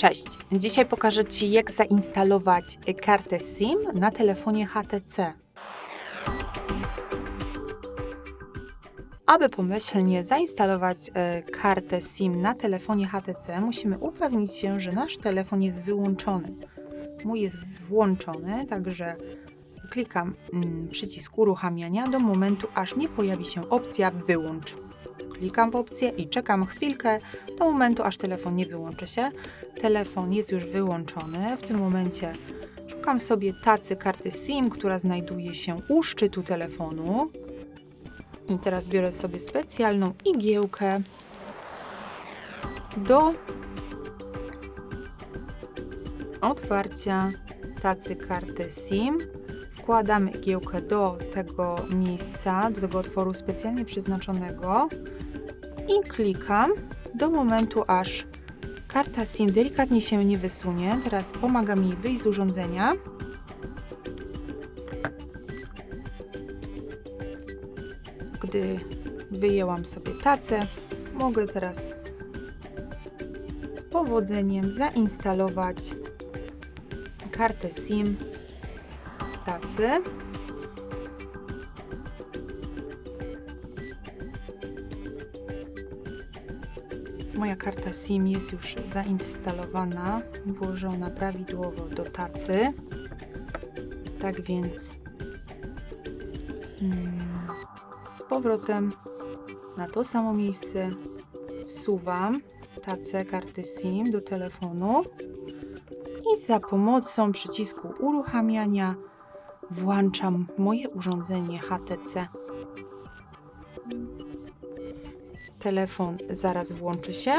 Cześć! Dzisiaj pokażę Ci, jak zainstalować kartę SIM na telefonie HTC. Aby pomyślnie zainstalować e, kartę SIM na telefonie HTC, musimy upewnić się, że nasz telefon jest wyłączony. Mój jest włączony, także klikam mm, przycisk uruchamiania do momentu, aż nie pojawi się opcja wyłącz. Klikam w opcję i czekam chwilkę do momentu, aż telefon nie wyłączy się. Telefon jest już wyłączony. W tym momencie szukam sobie tacy karty SIM, która znajduje się u szczytu telefonu. I teraz biorę sobie specjalną igiełkę do otwarcia tacy karty SIM. Wkładamy igiełkę do tego miejsca, do tego otworu specjalnie przeznaczonego i klikam do momentu, aż karta SIM delikatnie się nie wysunie. Teraz pomaga mi wyjść z urządzenia. Gdy wyjęłam sobie tacę, mogę teraz z powodzeniem zainstalować kartę SIM w tacy. Moja karta SIM jest już zainstalowana, włożona prawidłowo do tacy. Tak więc mm, z powrotem na to samo miejsce wsuwam tacę karty SIM do telefonu i za pomocą przycisku uruchamiania włączam moje urządzenie HTC. Telefon zaraz włączy się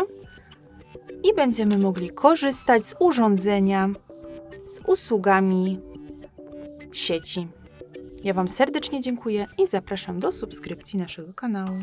i będziemy mogli korzystać z urządzenia z usługami sieci. Ja Wam serdecznie dziękuję i zapraszam do subskrypcji naszego kanału.